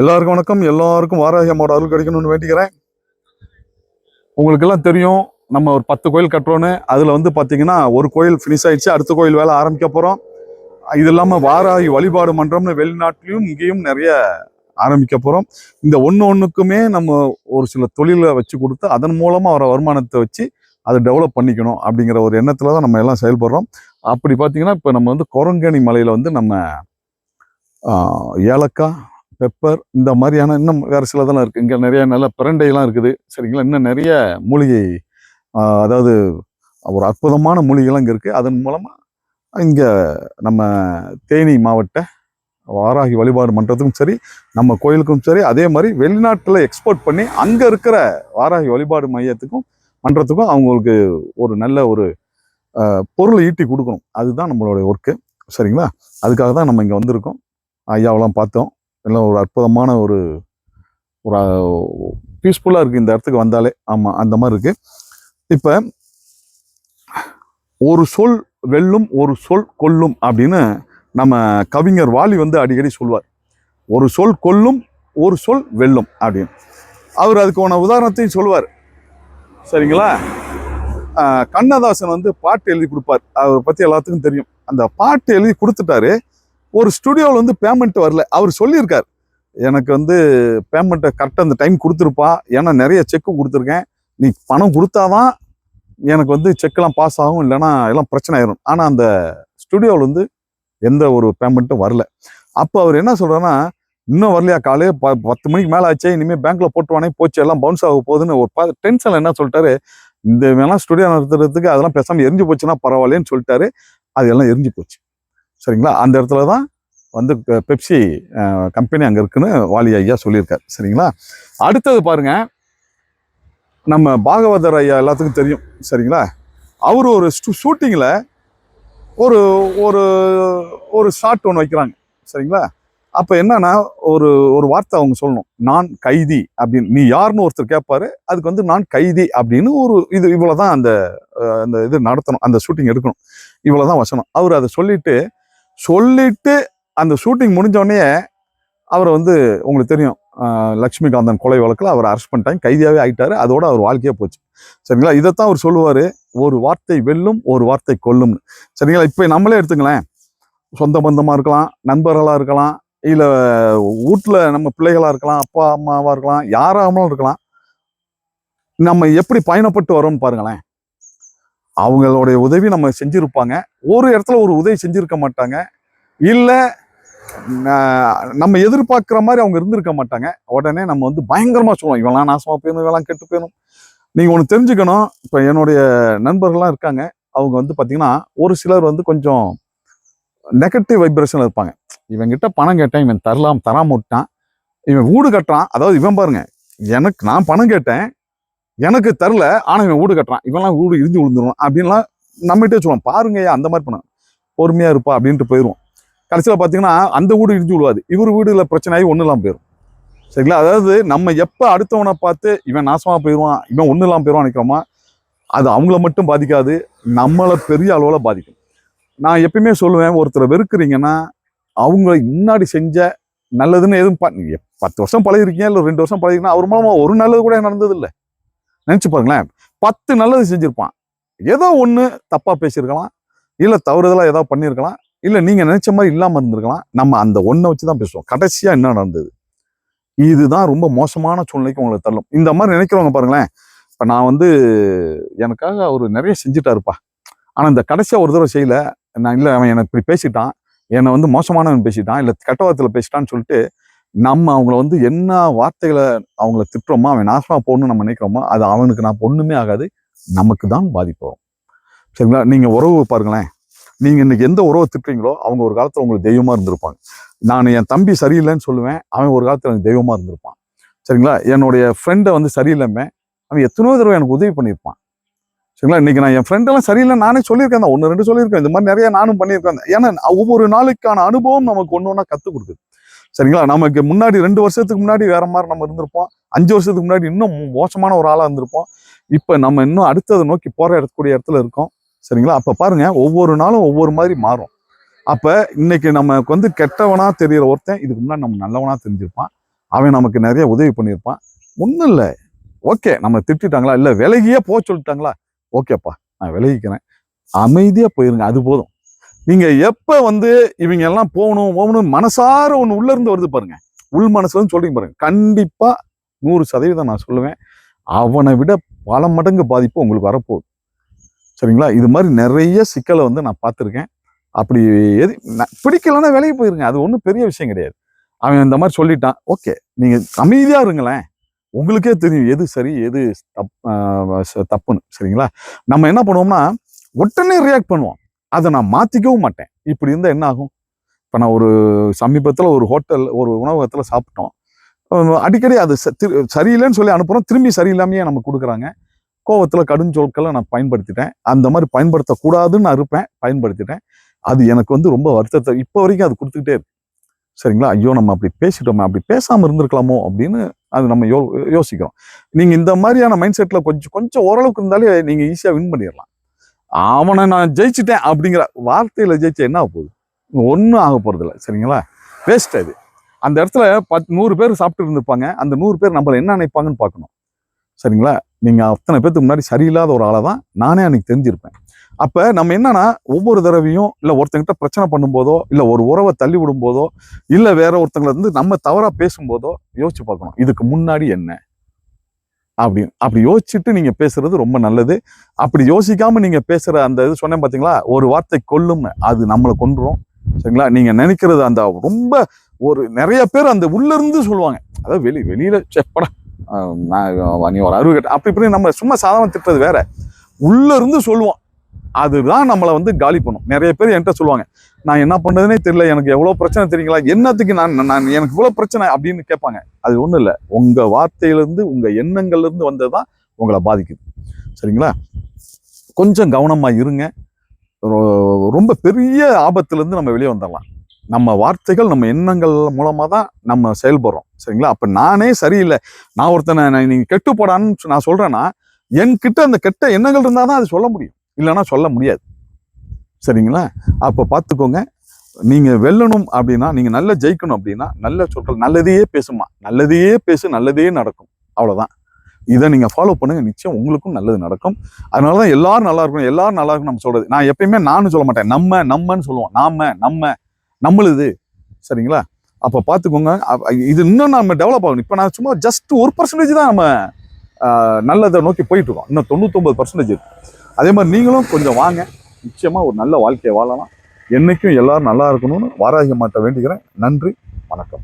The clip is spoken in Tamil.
எல்லாருக்கும் வணக்கம். எல்லாருக்கும் வாராகி அம்மாவோட அருள் கிடைக்கணும்னு வேண்டிக்கிறேன். உங்களுக்கெல்லாம் தெரியும் நம்ம ஒரு பத்து கோயில் கட்டுறோன்னு. அதில் வந்து பார்த்தீங்கன்னா ஒரு கோயில் ஃபினிஷ் ஆயிடுச்சு அடுத்த கோயில் வேலை ஆரம்பிக்க போகிறோம் இது இல்லாமல் வாராகி வழிபாடு மன்றம்னு வெளிநாட்டிலையும் இங்கேயும் நிறைய ஆரம்பிக்க போகிறோம் இந்த ஒன்று ஒன்றுக்குமே நம்ம ஒரு சில தொழிலை வச்சு கொடுத்து அதன் மூலமாக வர வருமானத்தை வச்சு அதை டெவலப் பண்ணிக்கணும் அப்படிங்கிற ஒரு எண்ணத்தில் தான் நம்ம எல்லாம் செயல்படுறோம். அப்படி பார்த்தீங்கன்னா இப்போ நம்ம வந்து குரங்கணி மலையில் வந்து நம்ம ஏலக்காய் பெப்பர் இந்த மாதிரியான இன்னும் வேறு சிலதெல்லாம் இருக்குது இங்கே நிறைய நல்ல பிரண்டையெல்லாம் இருக்குது. சரிங்களா? இன்னும் நிறைய மூலிகை அதாவது ஒரு அற்புதமான மூலிகைலாம் இங்கே இருக்குது அதன் மூலமாக இங்கே நம்ம தேனி மாவட்ட வாராகி வழிபாடு மன்றத்துக்கும் சரி நம்ம கோயிலுக்கும் சரி அதே மாதிரி வெளிநாட்டில் எக்ஸ்போர்ட் பண்ணி அங்கே இருக்கிற வாராகி வழிபாடு மையத்துக்கும் மன்றத்துக்கும் அவங்களுக்கு ஒரு நல்ல ஒரு பொருளை ஈட்டி கொடுக்கணும். அதுதான் நம்மளுடைய ஒர்க்கு சரிங்களா? அதுக்காக தான் நம்ம இங்கே வந்திருக்கோம். ஐயாவெல்லாம் பார்த்தோம். எல்லாம் ஒரு அற்புதமான ஒரு ஒரு பீஸ்ஃபுல்லாக இருக்குது இந்த இடத்துக்கு வந்தாலே. ஆமாம் அந்த மாதிரி இருக்குது இப்போ ஒரு சொல் வெல்லும் ஒரு சொல் கொல்லும் அப்படின்னு நம்ம கவிஞர் வாலி வந்து அடிக்கடி சொல்வார். ஒரு சொல் கொல்லும் ஒரு சொல் வெல்லும் அப்படின்னு. அவர் அதுக்கான உதாரணத்தையும் சொல்வார். சரிங்களா? கண்ணதாசன் வந்து பாட்டு எழுதி கொடுப்பார். அவரை பற்றி எல்லாத்துக்கும் தெரியும். அந்த பாட்டு எழுதி கொடுத்துட்டாரு. ஒரு ஸ்டுடியோவில் வந்து பேமெண்ட் வரல. அவர் சொல்லியிருக்கார். எனக்கு வந்து பேமெண்ட்டை கரெக்டாக அந்த டைம் கொடுத்துருப்பா. ஏன்னா நிறைய செக்கு கொடுத்துருக்கேன். நீ பணம் கொடுத்தாதான் எனக்கு வந்து செக்கெல்லாம் பாஸ் ஆகும். இல்லைன்னா எல்லாம் பிரச்சனை ஆயிரும். ஆனால் அந்த ஸ்டுடியோவில் வந்து எந்த ஒரு பேமெண்ட்டும் வரல. அப்போ அவர் என்ன சொல்றாருன்னா இன்னும் வரலையா காலையே ப பத்து மணிக்கு மேலே ஆச்சே. இனிமேல் பேங்க்கில் போட்டுவானே போச்சு. எல்லாம் பவுன்ஸ் ஆக போகுதுன்னு ஒரு பா டென்ஷனில் என்ன சொல்லிட்டாரு? இந்த வேணாம் ஸ்டுடியோ நடத்துறதுக்கு அதெல்லாம் பேசாமல் எரிஞ்சு போச்சுன்னா பரவாயில்லன்னு சொல்லிட்டாரு. அது எல்லாம் எரிஞ்சு போச்சு. சரிங்களா? அந்த இடத்துல தான் வந்து பெ- பெப்சி கம்பெனி அங்கே இருக்குன்னு வாலி ஐயா சொல்லியிருக்காரு. சரிங்களா? அடுத்தது பாருங்க. நம்ம பாகவதர் ஐயா எல்லாத்துக்கும் தெரியும். சரிங்களா? அவர் ஒரு ஷூட்டிங்கில் ஒரு ஒரு ஒரு ஷாட் ஒன்று வைக்கிறாங்க. சரிங்களா? அப்போ என்னன்னா ஒரு ஒரு வார்த்தை அவங்க சொல்லணும். நான் கைதி அப்படின்னு. நீ யாருன்னு ஒருத்தர் கேட்பாரு அதுக்கு வந்து நான் கைதி அப்படின்னு ஒரு இது இவ்வளோ தான் அந்த அந்த இது நடத்தணும். அந்த ஷூட்டிங் எடுக்கணும். இவ்வளோதான் வசனம். அவர் அதை சொல்லிட்டு சொல்லிட்டு அந்த ஷூட்டிங் முடிஞ்சோடனே அவர் அவரை வந்து உங்களுக்கு தெரியும் லக்ஷ்மிகாந்தன் கொலை வழக்கில் அவர் அரெஸ்ட் பண்ணிட்டாங்க. கைதியாகவே ஆகிட்டாரு அதோட அவர் வாழ்க்கையே போச்சு. சரிங்களா? இதைத்தான் அவர் சொல்லுவார். ஒரு வார்த்தை வெல்லும் ஒரு வார்த்தை கொல்லும்னு. சரிங்களா? இப்போ நம்மளே எடுத்துங்களேன். சொந்த பந்தமாக இருக்கலாம் நண்பர்களாக இருக்கலாம் இல்லை வீட்டில் நம்ம பிள்ளைகளாக இருக்கலாம் அப்பா அம்மாவாக இருக்கலாம் யாராகவும் இருக்கலாம். நம்ம எப்படி பயணப்பட்டு வரோம்னு பாருங்களேன். அவங்களுடைய உதவி நம்ம செஞ்சுருப்பாங்க. ஒரு இடத்துல ஒரு உதவி செஞ்சுருக்க மாட்டாங்க. இல்லை நம்ம எதிர்பார்க்குற மாதிரி அவங்க இருந்திருக்க மாட்டாங்க. உடனே நம்ம வந்து பயங்கரமாக சொல்லுவோம் இவெல்லாம் நாசமாக போயணும் இவெல்லாம் கெட்டு போயணும் நீங்கள் ஒன்று தெரிஞ்சுக்கணும் இப்போ என்னுடைய நண்பர்கள்லாம் இருக்காங்க. அவங்க வந்து பார்த்திங்கன்னா ஒரு சிலர் வந்து கொஞ்சம் நெகட்டிவ் வைப்ரேஷன் இருப்பாங்க. இவங்கிட்ட பணம் கேட்டேன் இவன் தரலாம் தராம விட்டான். இவன் வீடு கட்டுறான். அதாவது இவன் பாருங்க எனக்கு நான் பணம் கேட்டேன் எனக்கு தரல ஆனால் இவன் வீடு கட்டுறான். இவன்லாம் வீடு இடிஞ்சு விழுந்துருவான் அப்படின்லாம் நம்மகிட்டே சொல்லுவான். பாருங்கய்யா அந்த மாதிரி பண்ண பொறுமையாக இருப்பா அப்படின்ட்டு போயிடுவோம் கடைசியில் பார்த்தீங்கன்னா அந்த வீடு இடிஞ்சு விழுவாது. இவர் வீடுல பிரச்சனை ஆகி ஒன்றும் இல்லாமல் போயிடும் சரிங்களா? அதாவது நம்ம எப்போ அடுத்தவனை பார்த்து இவன் நாசமாக போயிடுவான் இவன் ஒன்றும் இல்லாமல் போயிடுவான் நினைக்கிறோமா அது அவங்கள மட்டும் பாதிக்காது நம்மளை பெரிய அளவில் பாதிக்கும். நான் எப்பயுமே சொல்லுவேன் ஒருத்தரை வெறுக்கிறீங்கன்னா அவங்க முன்னாடி செஞ்ச நல்லதுன்னு எதுவும் பா- பத்து வருஷம் பழகிருக்கீங்க இல்லை ரெண்டு வருஷம் பழகிருக்கீங்கன்னா அவர் மூலமாக ஒரு நல்லது கூட நடந்ததில்லை. நினச்சி பாருங்களேன். பத்து நல்லது செஞ்சுருப்பான். ஏதோ ஒன்று தப்பாக பேசியிருக்கலாம். இல்லை தவறுதலாக ஏதோ பண்ணியிருக்கலாம். இல்லை நீங்கள் நினச்ச மாதிரி இல்லாமல் இருந்திருக்கலாம். நம்ம அந்த ஒன்றை வச்சு தான் பேசுவோம். கடைசியாக என்ன நடந்தது? இதுதான் ரொம்ப மோசமான சூழ்நிலைக்கு உங்களை தள்ளும். இந்த மாதிரி நினைக்கிறவங்க பாருங்களேன். இப்போ நான் வந்து எனக்காக அவர் நிறைய செஞ்சுட்டாருப்பா. ஆனால் இந்த கடைசியாக ஒரு தடவை செய்யல. நான் இல்லை அவன் எனக்கு இப்படி பேசிட்டான். என்னை வந்து மோசமானவன் பேசிட்டான். இல்லை கெட்ட வார்த்தையில் பேசிட்டான்னு சொல்லிட்டு நம்ம அவங்கள வந்து என்ன வார்த்தைகளை அவங்கள திட்டுறோமோ அவன் நாசமாக போகணும்னு நம்ம நினைக்கிறோமோ அது அவனுக்கு நான் ஒண்ணுமே ஆகாது. நமக்கு தான் பாதிப்போம் சரிங்களா? நீங்கள் உறவு பாருங்களேன். நீங்கள் இன்னைக்கு எந்த உறவை திட்டுறீங்களோ அவங்க ஒரு காலத்தில் உங்களுக்கு தெய்வமாக இருந்திருப்பாங்க. நான் என் தம்பி சரியில்லைன்னு சொல்லுவேன். அவன் ஒரு காலத்தில் எனக்கு தெய்வமாக இருந்திருப்பான். சரிங்களா? என்னுடைய ஃப்ரெண்டை வந்து சரியில்லாமல் அவன் எத்தனையோ தடவை எனக்கு உதவி பண்ணியிருப்பான். சரிங்களா? இன்னைக்கு நான் என் ஃப்ரெண்டெல்லாம் சரியில்லை நானே சொல்லியிருக்கேன் தான். ஒன்று ரெண்டு சொல்லியிருக்கேன். இந்த மாதிரி நிறைய நானும் பண்ணியிருக்கேன் ஏன்னா ஒவ்வொரு நாளுக்கான அனுபவம் நமக்கு ஒன்று ஒன்றா கற்றுக் கொடுக்குது. சரிங்களா? நமக்கு முன்னாடி ரெண்டு வருஷத்துக்கு முன்னாடி வேற மாதிரி நம்ம இருந்திருப்போம். அஞ்சு வருஷத்துக்கு முன்னாடி இன்னும் மோசமான ஒரு ஆளாக இருந்திருப்போம். இப்போ நம்ம இன்னும் அடுத்ததை நோக்கி போகிற இடத்துக்கூடிய இடத்துல இருக்கோம். சரிங்களா? அப்போ பாருங்க ஒவ்வொரு நாளும் ஒவ்வொரு மாதிரி மாறும். அப்போ இன்னைக்கு நமக்கு வந்து கெட்டவனாக தெரிகிற ஒருத்தன் இதுக்கு முன்னாடி நம்ம நல்லவனாக தெரிஞ்சிருப்பான். அவன் நமக்கு நிறைய உதவி பண்ணியிருப்பான். ஒன்றும் இல்லை. ஓகே நம்ம திட்டிட்டாங்களா? இல்லை விலகியே போக சொல்லிட்டாங்களா? ஓகேப்பா நான் விலகிக்கிறேன். அமைதியாக போயிருங்க அது போதும். நீங்கள் எப்போ வந்து இவங்க எல்லாம் போகணும் போகணும் மனசார ஒன்று உள்ளேருந்து வருது பாருங்க. உள் மனசுலன்னு சொல்றீங்க பாருங்க. கண்டிப்பாக நூறு சதவீதம் நான் சொல்லுவேன். அவனை விட பல மடங்கு பாதிப்பு உங்களுக்கு வரப்போகுது. சரிங்களா? இது மாதிரி நிறைய சிக்கலை வந்து நான் பார்த்துருக்கேன். அப்படி எது பிடிக்கலன்னா பிடிக்கலைன்னா விலகி போயிருங்க. அது ஒன்றும் பெரிய விஷயம் கிடையாது. அவன் இந்த மாதிரி சொல்லிட்டான். ஓகே. நீங்கள் அமைதியாக இருங்களேன். உங்களுக்கே தெரியும் எது சரி எது தப் தப்புன்னு. சரிங்களா? நம்ம என்ன பண்ணுவோம்னா உடனே ரியாக்ட் பண்ணுவோம். அதை நான் மாற்றிக்கவும் மாட்டேன். இப்படி இருந்தால் என்ன ஆகும்? இப்போ நான் ஒரு சமீபத்தில் ஒரு ஹோட்டல் ஒரு உணவகத்தில் சாப்பிட்டோம். அடிக்கடி அது ச- திரு- சரியில்லைன்னு சொல்லி அனுப்புகிறோம் திரும்பி சரியில்லாமையே நம்ம கொடுக்குறாங்க. கோவத்தில் கடுஞ்சொற்களை நான் பயன்படுத்திட்டேன். அந்த மாதிரி பயன்படுத்தக்கூடாதுன்னு நான் இருப்பேன். பயன்படுத்திட்டேன். அது எனக்கு வந்து ரொம்ப வருத்தத்தை இப்போ வரைக்கும் அது கொடுத்துக்கிட்டே இருக்கு. சரிங்களா? ஐயோ நம்ம அப்படி பேசிட்டோமே அப்படி பேசாமல் இருந்திருக்கலாமோ அப்படின்னு அது நம்ம யோ யோசிக்கிறோம். நீங்கள் இந்த மாதிரியான மைண்ட் செட்டில் கொஞ்சம் கொஞ்சம் ஓரளவுக்கு இருந்தாலே நீங்கள் ஈஸியாக வின் பண்ணிடலாம். அவனை நான் ஜெயிச்சுட்டேன் அப்படிங்கிற வார்த்தையில் ஜெயிச்சா என்ன போகுது? ஒன்றும் ஆக போகிறதில்ல சரிங்களா? வேஸ்ட் அது. அந்த இடத்துல பத் நூறு பேர் சாப்பிட்டு இருந்திருப்பாங்க. அந்த நூறு பேர் நம்மளை என்ன நினைப்பாங்கன்னு பார்க்கணும். சரிங்களா? நீங்கள் அத்தனை பேத்துக்கு முன்னாடி சரியில்லாத ஒரு ஆளை தான் நானே அன்னைக்கு தெரிஞ்சிருப்பேன். அப்போ நம்ம என்னன்னா ஒவ்வொரு தடவையும் இல்லை ஒருத்தங்கிட்ட பிரச்சனை பண்ணும்போதோ இல்லை ஒரு உறவை தள்ளி விடும்போதோ இல்லை வேற ஒருத்தங்களை வந்து நம்ம தவறாக பேசும்போதோ யோசிச்சு பார்க்கணும். இதுக்கு முன்னாடி என்ன? அப்படி அப்படி யோசிச்சுட்டு நீங்கள் பேசுறது ரொம்ப நல்லது. அப்படி யோசிக்காமல் நீங்கள் பேசுகிற அந்த இது சொன்னேன் பார்த்தீங்களா ஒரு வார்த்தை கொல்லும் அது நம்மளை கொன்றுரும் சரிங்களா? நீங்கள் நினைக்கிறது அந்த ரொம்ப ஒரு நிறைய பேர் அந்த உள்ளேருந்து சொல்லுவாங்க. அதாவது வெளி வெளியில் செப்படா நான் நீ ஒரு அறிவு கட்ட அப்படி இப்படி நம்ம சும்மா சாதாரண திட்டுறது வேற. உள்ளேருந்து சொல்லுவோம். அதுதான் நம்மளை வந்து காலி பண்ணும். நிறைய பேர் என்கிட்ட சொல்லுவாங்க நான் என்ன பண்றதுனே தெரியல எனக்கு எவ்வளோ பிரச்சனை தெரியுங்களா? என்னத்துக்கு நான் நான் எனக்கு இவ்வளோ பிரச்சனை அப்படின்னு கேட்பாங்க. அது ஒன்றும் இல்லை. உங்கள் வார்த்தையிலேருந்து உங்கள் எண்ணங்கள்லேருந்து வந்தது வந்ததுதான் உங்களை பாதிக்குது. சரிங்களா? கொஞ்சம் கவனமாக இருங்க. ரொம்ப பெரிய ஆபத்துலேருந்து நம்ம வெளியே வந்துடலாம் நம்ம வார்த்தைகள் நம்ம எண்ணங்கள் மூலமாக தான் நம்ம செயல்படுறோம். சரிங்களா? அப்போ நானே சரியில்லை. நான் ஒருத்தனை நீங்கள் கெட்டு போடான்னு நான் சொல்கிறேன்னா என்கிட்ட அந்த கெட்ட எண்ணங்கள் இருந்தாதான் அது சொல்ல முடியும். இல்லைன்னா சொல்ல முடியாது. சரிங்களா? அப்போ பார்த்துக்கோங்க நீங்கள் வெல்லணும் அப்படின்னா நீங்கள் நல்லா ஜெயிக்கணும் அப்படின்னா நல்ல சொற்கள் நல்லதையே பேசுமா நல்லதையே பேசு நல்லதே நடக்கும். அவ்வளோதான் இதை நீங்கள் ஃபாலோ பண்ணுங்கள் நிச்சயம் உங்களுக்கும் நல்லது நடக்கும். அதனாலதான் எல்லாரும் நல்லா இருக்கணும். எல்லாரும் நல்லா இருக்கும் நம்ம சொல்கிறது நான் எப்பயுமே நானும் சொல்ல மாட்டேன். நம்ம நம்மன்னு சொல்லுவோம். நாம நம்ம நம்மளுது சரிங்களா? அப்போ பார்த்துக்கோங்க இது இன்னும் நம்ம டெவலப் ஆகணும். இப்போ நான் சும்மா ஜஸ்ட் ஒரு பர்சன்டேஜ் தான் நம்ம நல்லதை நோக்கி போயிட்டு இருக்கோம். இன்னும் தொண்ணூத்தொம்பது பர்சன்டேஜ் இருக்குது அதே மாதிரி நீங்களும் கொஞ்சம் வாங்க. நிச்சயமாக ஒரு நல்ல வாழ்க்கையை வாழலாம். என்றைக்கும் எல்லோரும் நல்லா இருக்கணும்னு வாராகிய மாட்ட வேண்டிக்கிறேன். நன்றி. வணக்கம்.